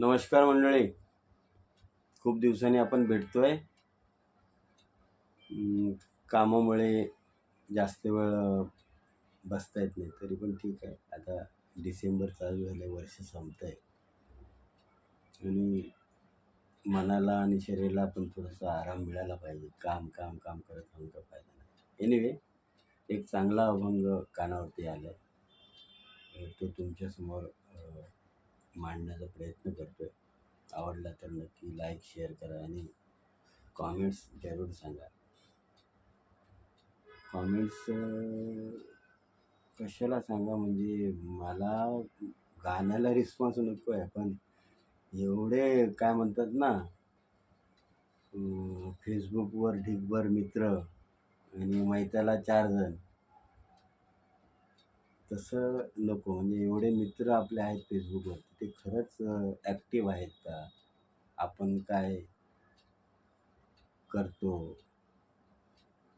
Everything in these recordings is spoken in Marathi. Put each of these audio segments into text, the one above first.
नमस्कार मंडळी. खूप दिवसांनी आपण भेटतो आहे कामामुळे जास्त वेळ बसता येत नाही. तरी पण ठीक आहे. आता डिसेंबर चालू झालं आहे वर्ष संपत आहे आणि मनाला आणि शरीराला पण थोडासा आराम मिळाला पाहिजे. काम काम काम करत राहून का फायदा नाही. एनिवे एक चांगला अभंग कानावरती आला आहे तो तुमच्यासमोर मांडण्याचा प्रयत्न करतो आहे आवडला तर नक्की लाईक शेअर करा आणि कॉमेंट्स जरूर सांगा. कॉमेंट्स कशाला सांगा? म्हणजे मला गाण्याला रिस्पॉन्स नको आहे पण एवढे काय म्हणतात ना फेसबुकवर ढिगभर मित्र आणि मैत्याला चार जण. तसं नको. म्हणजे एवढे मित्र आपले आहेत फेसबुकवर ते खरंच ॲक्टिव्ह आहेत का? आपण काय करतो?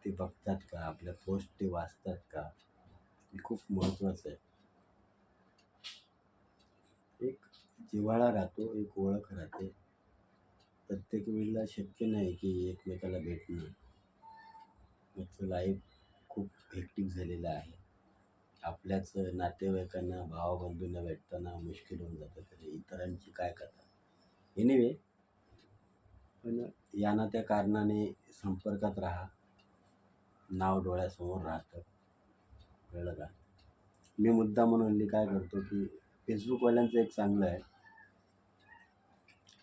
ते बघतात का? आपल्या पोस्ट ते वाचतात का? हे खूप महत्त्वाचं आहे. एक जिव्हाळा राहतो एक ओळख राहते. प्रत्येक वेळेला शक्य नाही की एकमेकाला भेटणं. त्याचं लाईफ खूप हेक्टिक झालेलं आहे. आपल्याच नातेवाईकांना भावाबंधूंना भेटताना मुश्किल होऊन जातं तर इतरांची काय कथा? एनिवे पण या ना त्या कारणाने संपर्कात राहा. नाव डोळ्यासमोर राहतं. कळलं का? मी मुद्दा म्हणून मी काय करतो की फेसबुकवाल्यांचं एक चांगलं आहे.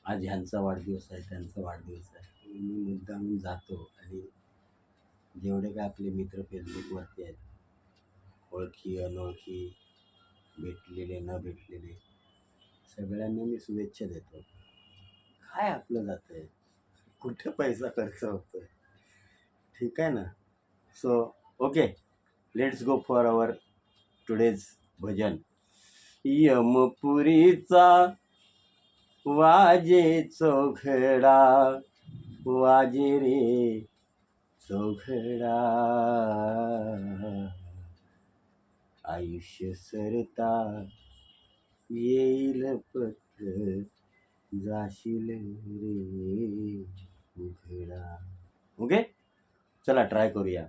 आज ह्यांचा वाढदिवस आहे त्यांचा वाढदिवस आहे. मी मुद्दा म्हणून जातो आणि जेवढे काय आपले मित्र फेसबुकवरती आहेत ओळखी अनोळखी भेटलेले न भेटलेले सगळ्यांना मी शुभेच्छा देतो. काय आपलं जातं आहे कुठे पैसा खर्च होतोय? ठीक आहे ना? So okay let's go for our today's bhajan. यमपुरीचा वाजे चौघडा वाजे रे चौघडा आयुष्य सरता येईल पत्र जाशील रे उघडा. ओके चला ट्राय करूया.